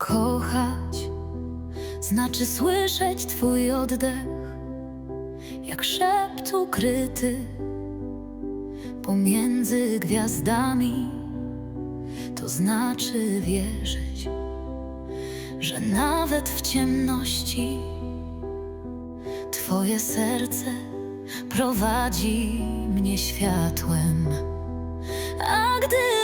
Kochać znaczy słyszeć Twój oddech, jak szept ukryty pomiędzy gwiazdami. To znaczy wierzyć, że nawet w ciemności Twoje serce prowadzi mnie światłem. A gdy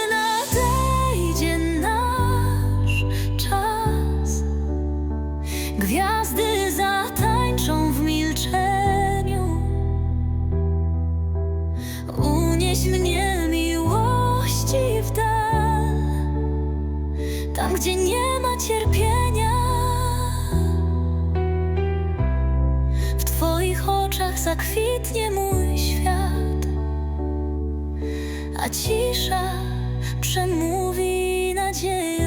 gwiazdy zatańczą w milczeniu. Unieś mnie miłości w dal, tam gdzie nie ma cierpienia. W Twoich oczach zakwitnie mój świat a cisza przemówi nadzieją.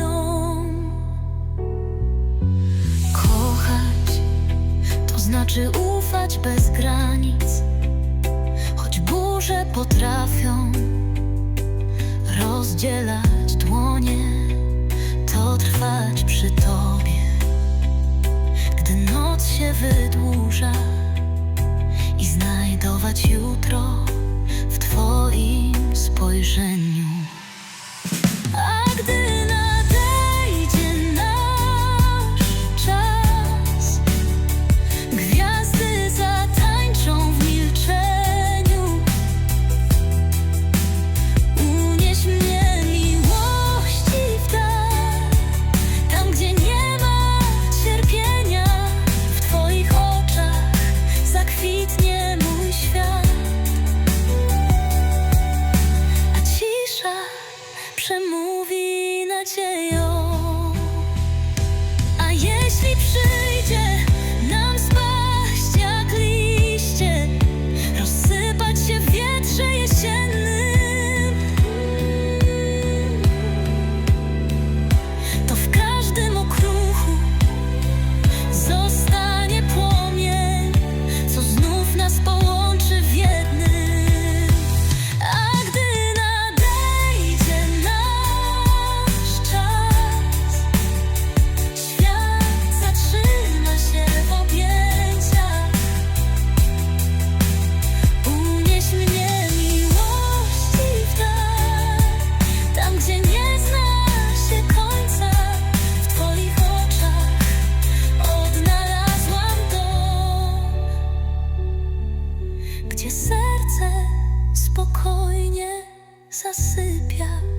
Znaczy ufać bez granic, choć burze potrafią rozdzielać dłonie, to trwać przy tobie, gdy noc się wydłuża i znajdować jutro w Twoim spojrzeniu. spokojnie zasypia.